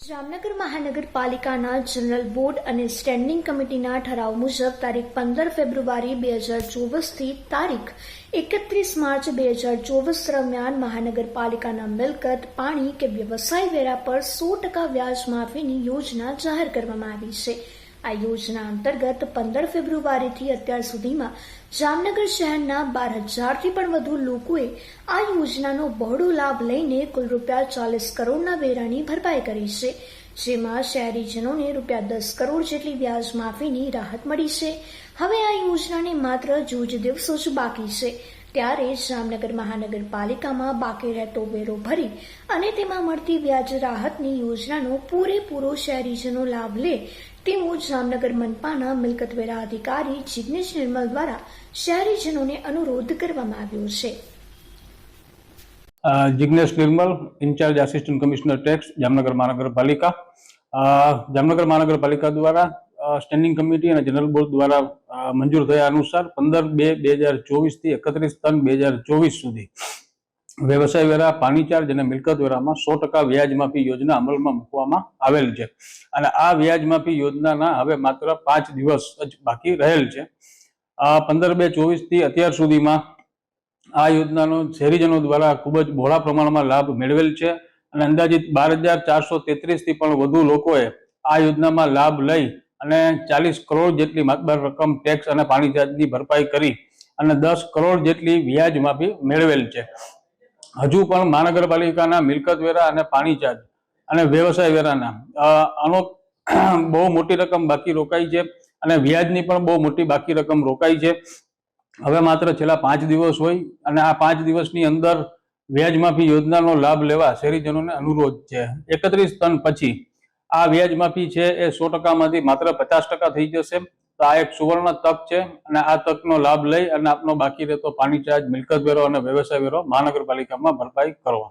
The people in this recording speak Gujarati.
જામનગર મહાનગરપાલિકાના જનરલ બોર્ડ અને સ્ટેન્ડિંગ કમિટીના ઠરાવ મુજબ તારીખ પંદર ફેબ્રુઆરી બે હજાર ચોવીસથી તારીખ એકત્રીસ માર્ચ બે હજાર ચોવીસ દરમિયાન મહાનગરપાલિકાના મિલકત, પાણી કે વ્યવસાય વેરા પર સો ટકા વ્યાજ માફીની યોજના જાહેર કરવામાં આવી છે. આ યોજના અંતર્ગત પંદર ફેબ્રુઆરીથી અત્યાર સુધીમાં જામનગર શહેરના બાર હજારથી પણ વધુ લોકોએ આ યોજનાનો બહોળો લાભ લઈને કુલ રૂપિયા ચાલીસ કરોડના વેરાની ભરપાઈ કરી છે. જેમાં શહેરીજનોને રૂપિયા દસ કરોડ જેટલી વ્યાજ માફીની રાહત મળી છે. હવે આ યોજનાને માત્ર જૂજ દિવસો જ બાકી છે. ત્યારે જામનગર મહાનગરપાલિકામાં બાકી રહેતો વેરો ભરી અને તેમાં મળતી વ્યાજ રાહતની યોજનાનો પૂરેપૂરો શહેરીજનો લાભ લે તેવો જામનગર મનપાના મિલકતવેરા અધિકારી જિગ્નેશ નિર્મલ દ્વારા શહેરીજનોને અનુરોધ કરવામાં આવ્યો છે. Jignesh Nirmal, incharge assistant commissioner tax Jamnagar મહાનગરપાલિકા. જામનગર મહાનગરપાલિકા દ્વારા સ્ટેન્ડિંગ કમિટી અને જનરલ બોર્ડ દ્વારા મંજૂર થયા અનુસાર પંદર બે બે હજાર ચોવીસથી એકત્રીસ ત્રણ બે હજાર ચોવીસ સુધી વ્યવસાય વેરા, પાણી ચાર્જ અને મિલકત વેરામાં સો ટકા વ્યાજ માફી યોજના અમલમાં મૂકવામાં આવેલ છે. અને આ વ્યાજ માફી યોજનાના હવે માત્ર પાંચ દિવસ જ બાકી રહેલ છે. પંદર બે ચોવીસથી અત્યાર સુધીમાં આ યોજનાનો શહેરીજનો દ્વારા ખૂબ જ બહોળા પ્રમાણમાં લાભ મેળવેલ છે અને અંદાજિત બાર હજાર ચારસો તેત્રીસથી પણ વધુ લોકોએ આ યોજનામાં લાભ લઈ અને ચાલીસ કરોડ જેટલી માતબાર રકમ ટેક્સ અને પાણી ચાર્જની ભરપાઈ કરી અને દસ કરોડ જેટલી વ્યાજ માફી મેળવેલ છે. હજુ પણ મહાનગરપાલિકાના મિલકત વેરા અને પાણી ચાર્જ અને વ્યવસાય વેરાના આનો બહુ મોટી રકમ બાકી રોકાઈ છે અને વ્યાજની પણ બહુ મોટી બાકી રકમ રોકાઈ છે. હવે માત્ર છેલ્લા પાંચ દિવસ હોય અને આ પાંચ દિવસની અંદર વ્યાજ માફી યોજનાનો લાભ લેવા શહેરીજનોને અનુરોધ છે. એકત્રીસ ટન પછી આ વ્યાજ માફી છે એ સો ટકામાંથી માત્ર પચાસ ટકા થઈ જશે. તો આ એક સુવર્ણ તક છે અને આ તકનો લાભ લઈ અને આપનો બાકી રહેતો પાણી ચાર્જ, મિલકત વેરો અને વ્યવસાય વેરો મહાનગરપાલિકામાં ભરપાઈ કરવા